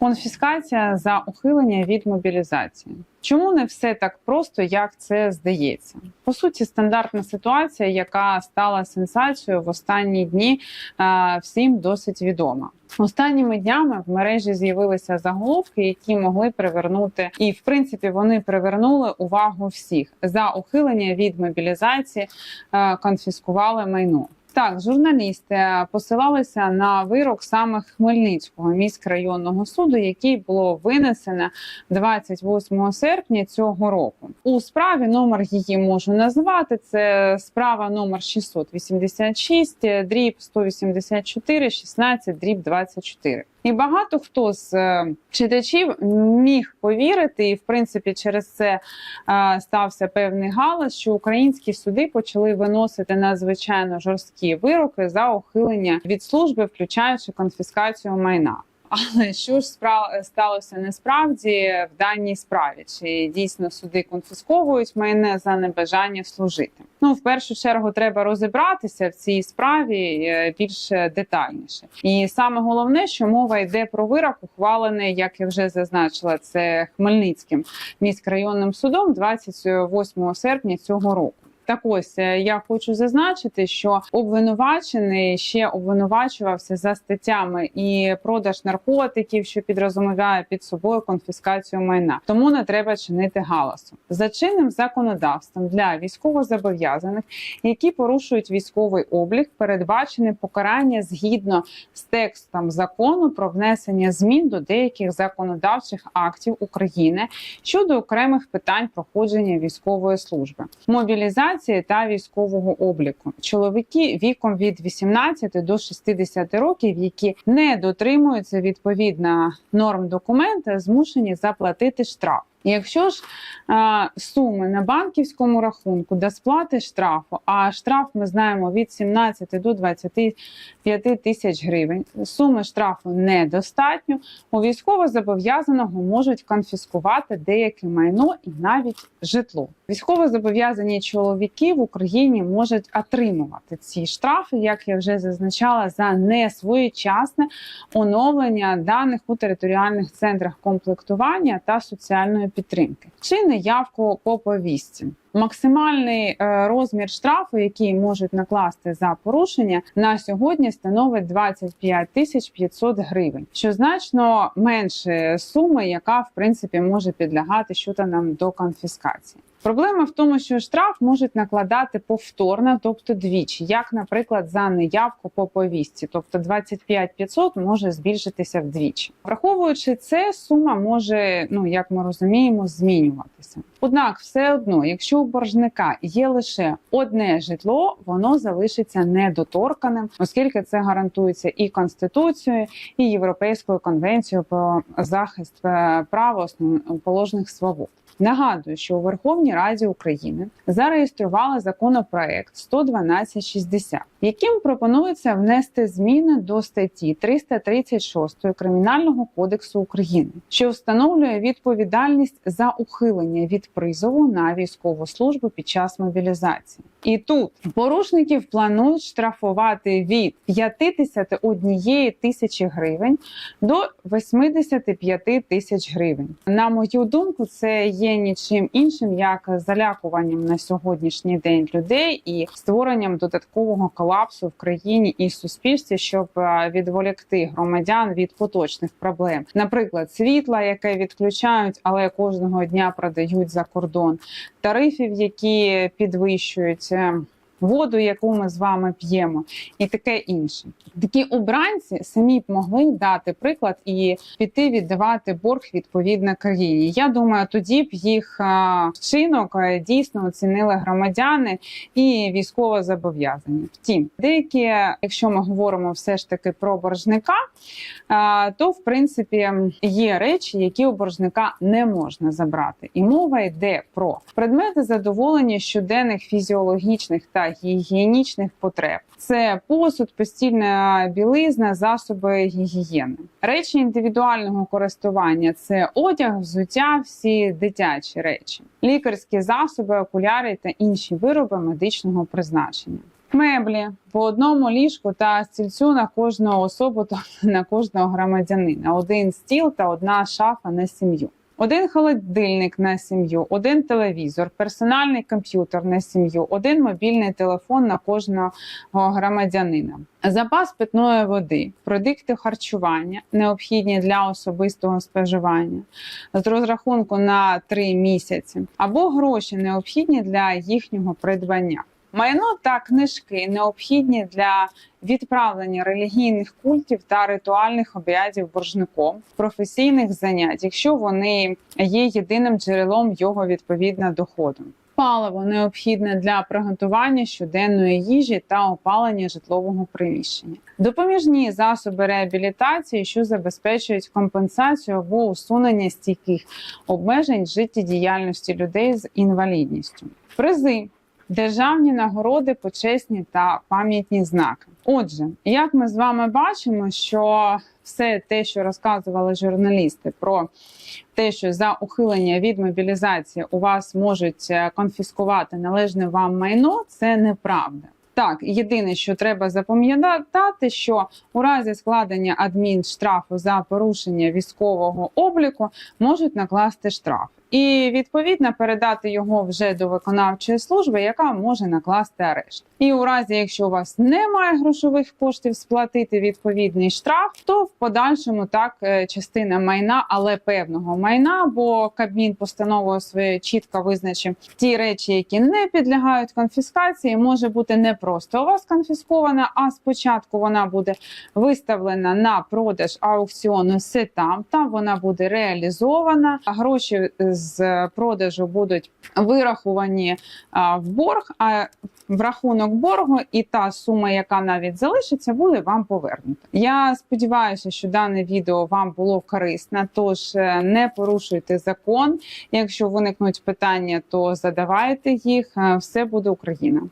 Конфіскація за ухилення від мобілізації. Чому не все так просто, як це здається? По суті, стандартна ситуація, яка стала сенсацією в останні дні, е, всім досить відома. Останніми днями в мережі з'явилися заголовки, які могли привернути, і в принципі вони привернули увагу всіх за ухилення від мобілізації, е, конфіскували майно. Так, журналісти посилалися на вирок саме Хмельницького міськрайонного суду, який було винесено 28 серпня цього року. У справі номер її можу назвати. Це справа номер 686, дріб 184, 16, дріб 24. І багато хто з е, читачів міг повірити, і в принципі через це е, стався певний галас, що українські суди почали виносити надзвичайно жорсткі вироки за ухилення від служби, включаючи конфіскацію майна. Але що ж сталося насправді в даній справі? Чи дійсно суди конфісковують майне за небажання служити? Ну в першу чергу треба розібратися в цій справі е, більш детальніше. І саме головне, що мова йде про вирок, ухвалений, як я вже зазначила, це Хмельницьким міськрайонним судом 28 серпня цього року. Так ось е, я хочу зазначити, що обвинувачений ще обвинувачувався за статтями і продаж наркотиків, що підрозуміває під собою конфіскацію майна. Тому не треба чинити галасу за чинним законодавством для військовозобов'язаних, які порушують військовий облік, передбачене покарання згідно з текстом закону про внесення змін до деяких законодавчих актів України щодо окремих питань проходження військової служби, мобілізації та військового обліку. Чоловіки віком від 18 до 60 років, які не дотримуються відповідно норм документа, змушені заплатити штраф. Якщо ж а, суми на банківському рахунку до сплати штрафу, а штраф ми знаємо від 17 до 25 тисяч гривень, суми штрафу недостатньо, у військовозобов'язаного можуть конфіскувати деяке майно і навіть житло. Військовозобов'язані чоловіки в Україні можуть отримувати ці штрафи, як я вже зазначала, за несвоєчасне оновлення даних у територіальних центрах комплектування та соціальної підтримки чи неявку по повістці. Максимальний е, розмір штрафу, який можуть накласти за порушення, на сьогодні становить 25 тисяч 500 гривень, що значно менше суми, яка в принципі може підлягати щодо нам до конфіскації. Проблема в тому, що штраф можуть накладати повторно, тобто двічі, як, наприклад, за неявку по повістці, тобто 25 500 може збільшитися вдвічі. Враховуючи це, сума може, ну як ми розуміємо, змінюватися. Однак, все одно, якщо у боржника є лише одне житло, воно залишиться недоторканим, оскільки це гарантується і конституцією, і європейською конвенцією про захист е, прав основоположних свобод. Нагадую, що у Верховній Раді України зареєстрували законопроект 11260, яким пропонується внести зміни до статті 336 Кримінального кодексу України, що встановлює відповідальність за ухилення від призову на військову службу під час мобілізації. І тут порушників планують штрафувати від 51 тисячі гривень до 85 тисяч гривень. На мою думку, це є нічим іншим як залякуванням на сьогоднішній день людей і створенням додаткового колапсу в країні і суспільстві, щоб е, відволікти громадян від поточних проблем, наприклад, світла, яке відключають, але кожного дня продають за кордон, тарифів, які підвищують. Е, Воду, яку ми з вами п'ємо, і таке інше. Такі обранці самі б могли дати приклад і піти віддавати борг відповідно країні. Я думаю, тоді б їх вчинок дійсно оцінили громадяни і військово зобов'язані. Втім, деякі, якщо ми говоримо все ж таки про боржника, то в принципі є речі, які у боржника не можна забрати, і мова йде про предмети задоволення щоденних фізіологічних та гігієнічних потреб. Це посуд, постільна білизна, засоби гігієни. Речі індивідуального користування це одяг, взуття, всі дитячі речі, лікарські засоби, окуляри та інші вироби медичного призначення. Меблі по одному ліжку та стільцю на кожну особу, тобто на кожного громадянина, один стіл та одна шафа на сім'ю. Один холодильник на сім'ю, один телевізор, персональний комп'ютер на сім'ю, один мобільний телефон на кожного громадянина. Запас питної води, продукти харчування необхідні для особистого споживання з розрахунку на 3 місяці, або гроші необхідні для їхнього придбання. Майно та книжки необхідні для відправлення релігійних культів та ритуальних обрядів боржником, професійних занять, якщо вони є єдиним джерелом його відповідно доходу. Паливо необхідне для приготування щоденної їжі та опалення житлового приміщення, допоміжні засоби реабілітації, що забезпечують компенсацію або усунення стійких обмежень життєдіяльності людей з інвалідністю, призи. Державні нагороди, почесні та пам'ятні знаки. Отже, як ми з вами бачимо, що все те, що розказували журналісти про те, що за ухилення від мобілізації у вас можуть е, конфіскувати належне вам майно, це неправда. Так, єдине, що треба запам'ятати, що у разі складення адмінштрафу за порушення військового обліку можуть накласти штраф. І відповідно передати його вже до виконавчої служби, яка може накласти арешт. І у разі, якщо у вас немає грошових коштів сплатити відповідний штраф, то в подальшому так е, частина майна, але певного майна, бо Кабмін постановою своєю чітко визначив ті речі, які не підлягають конфіскації, може бути не просто у вас конфіскована, а спочатку вона буде виставлена на продаж аукціону сетам. Там вона буде реалізована. Гроші з продажу будуть вираховані в борг. А в рахунок боргу і та сума, яка навіть залишиться, буде вам повернута. Я сподіваюся, що дане відео вам було корисне. Тож е, не порушуйте закон. Якщо виникнуть питання, то задавайте їх. Е, Все буде Україна.